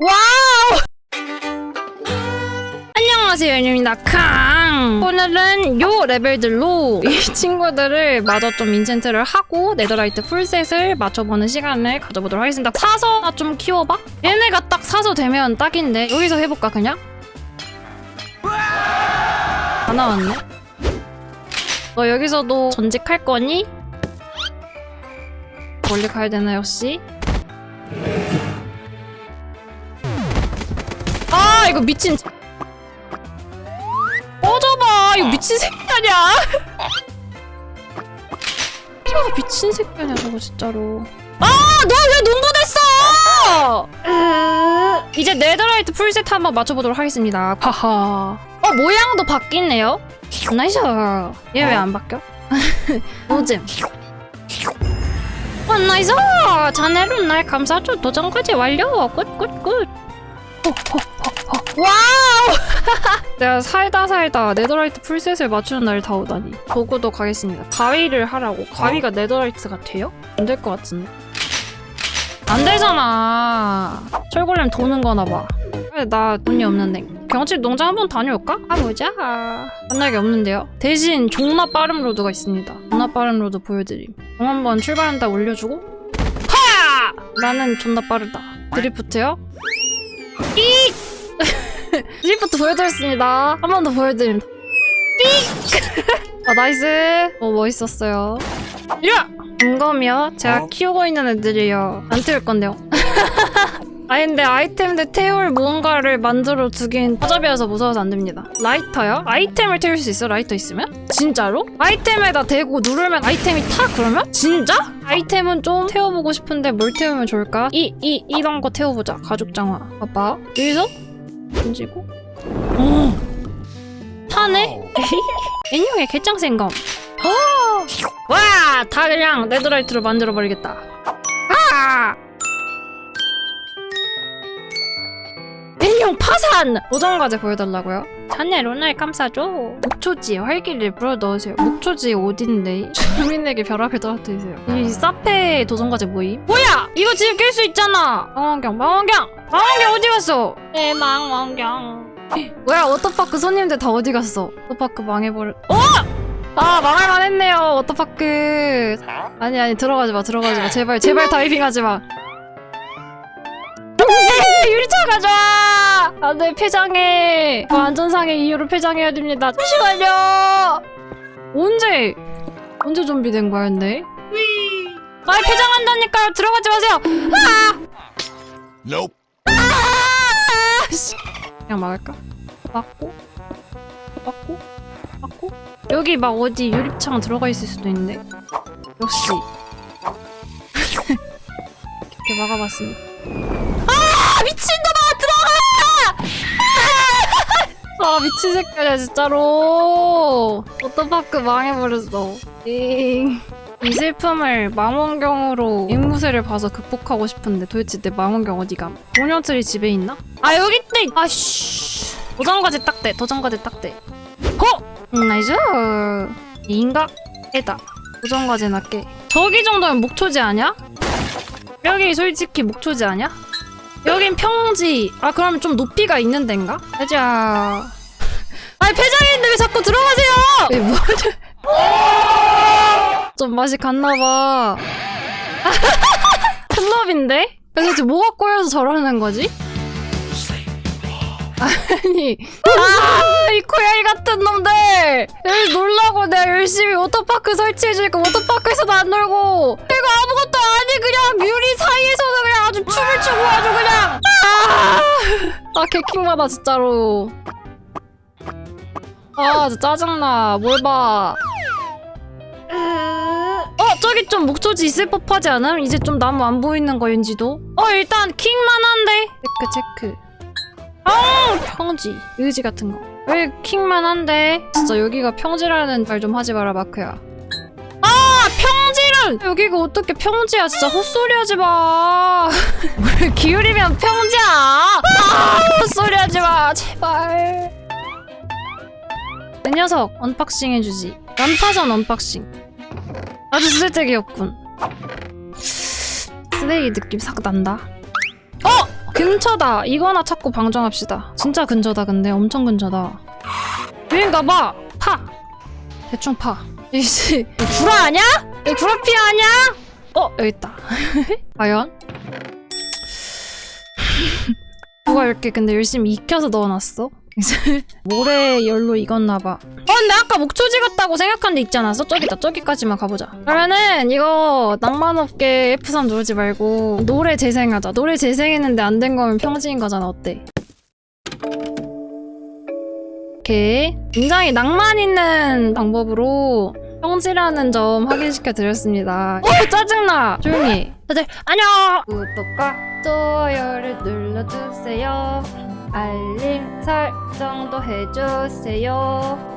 와우! 안녕하세요, 연유입니다. 캉! 오늘은 요 레벨들로 이 친구들을 마저 좀 인챈트를 하고 네더라이트 풀셋을 맞춰보는 시간을 가져보도록 하겠습니다. 사서 나 좀 키워봐? 얘네가 딱 사서 되면 딱인데 여기서 해볼까 그냥? 다 나왔네. 너 여기서도 전직할 거니? 멀리 가야 되나 역시? 아 이거 미친 꺼져봐. 이거 미친 새끼 아니야. 아 미친 새끼 아니야 저거 진짜로. 아너왜 농구됐어? 으, 이제 네더라이트 풀세트 한번 맞춰보도록 하겠습니다. 하하. 어 모양도 바뀌네요? 나이스. 얘 왜 안 바뀌어? 노잼 어 나이스. 자네는 날 감싸줘 도전까지 완료. 굿굿굿 와우! 내가 살다 살다 네더라이트 풀셋을 맞추는 날이 다 오다니. 보고도 가겠습니다. 가위를 하라고. 가위가 네더라이트가 돼요? 안 될 것 같은데. 안 되잖아. 철골렘 도는 거나 봐. 그래, 나 돈이 없는데. 경치 농장 한번 다녀올까? 가보자. 만날 게 없는데요. 대신 존나 빠른 로드가 있습니다. 존나 빠른 로드 보여드림. 공 한번 출발한다 올려주고. 하! 나는 존나 빠르다. 드리프트요? 이드 리프트 보여드렸습니다. 한 번 더 보여드림. 삑! 아 나이스. 어 멋있었어요. 야! 이거며 제가 어? 키우고 있는 애들이요. 안 태울 건데요. 아 근데 아이템들 태울 무언가를 만들어 두긴 허접이어서 무서워서 안 됩니다. 라이터요? 아이템을 태울 수 있어? 라이터 있으면? 진짜로? 아이템에다 대고 누르면 아이템이 타 그러면? 진짜? 아이템은 좀 태워보고 싶은데 뭘 태우면 좋을까? 이, 이, 이런 거 태워보자. 가죽 장화. 봐봐. 여기서 던지고. 오. 타네? 인형의 개짱 생검. 어. 와, 다 그냥 네드라이트로 만들어 버리겠다. 아! 인형 파산! 도전 과제 보여달라고요? 자네 론을 감싸줘. 목초지에 활기를 불어넣으세요. 목초지 어딘데? 주민에게 벼락을 떨어뜨리세요. 이 사페 도전 과제 뭐임? 뭐야! 이거 지금 깰 수 있잖아! 망원경, 망원경! 망원경 어디 갔어? 내 망원경. 뭐야, 워터파크 손님들 다 어디 갔어? 워터파크 망해버려. 어! 아, 망할만 했네요, 워터파크. 아니, 아니, 들어가지 마, 들어가지 마. 제발, 제발 다이빙 하지 마. 네, 유리차 가져와! 안 돼, 폐장해. 어, 안전상의 이유로 폐장해야 됩니다. 잠시만요! 언제, 언제 좀비 된 거야, 근데? 아, 폐장한다니까요! 들어가지 마세요! 아! Nope. 아! 씨. 그냥 막을까? 막고? 막고? 막고? 여기 막 어디 유리창 들어가 있을 수도 있는데? 역시. 이렇게 막아봤습니다. 아 아 미친 새끼야 진짜로 워터파크 망해버렸어 잉. 이 슬픔을 망원경으로 앵무새를 봐서 극복하고 싶은데 도대체 내 망원경 어디가? 공룡틀이 집에 있나? 아 여기 있대! 아씨 도전과제 딱대 도전과제 딱대 호! 음, 나이스 인각 에다 도전과제 낮게 저기 정도면 목초지 아니야? 여기 솔직히 목초지 아니야? 여긴 평지. 아 그럼 좀 높이가 있는 데인가? 가자. 아니 폐장인데 왜 자꾸 들어가세요? 왜 뭐하냐? 좀 맛이 갔나봐. 클럽인데? 지금 뭐가 꼬여서 저러는 거지? 아니 아이 고양이 같은 놈들 여기 놀라고 내가 열심히 워터파크 설치해주니까 워터파크에서도 안 놀고 내가 아무것도 아니 그냥 유리 사이에서는 그냥 아주 춤을 추고 아주 그냥 아, 아 개킹받아 진짜로. 아 진짜 짜증나. 뭘봐. 어 저기 좀 목소지 있을 법하지 않음? 이제 좀 나무 안 보이는 거 왠지도? 어 일단 킹만 한데. 체크 체크. 아 평지. 의지 같은 거. 왜 킹만 한데? 진짜 여기가 평지라는 말 좀 하지 마라 마크야 여기가 어떻게 평지야 진짜 헛소리 하지 마 뭘 기울이면 평지야 아 헛소리 하지 마 제발 내 녀석 언박싱 해주지 난파선 언박싱 아주 쓸데기였군 쓰레기 느낌 싹 난다 어! 근처다. 이거나 찾고 방정합시다. 진짜 근처다. 근데 엄청 근처다. 여긴가 봐. 파. 대충 파. 이씨 구라 아냐? 이거 구라피 아냐? 어 여기 있다. 과연? 누가 이렇게 근데 열심히 익혀서 넣어놨어? 모래 열로 익었나 봐. 어 근데 아까 목초 찍었다고 생각한 데 있지 않았어? 저기다 저기까지만 가보자. 그러면은 이거 낭만 없게 F3 누르지 말고 노래 재생하자. 노래 재생했는데 안 된 거면 평지인 거잖아. 어때? 오케이. 굉장히 낭만 있는 방법으로 평지라는 점 확인시켜 드렸습니다. 어 짜증나. 조용히. 해. 다들 안녕. 구독과 좋아요를 눌러주세요. 알림 설정도 해주세요.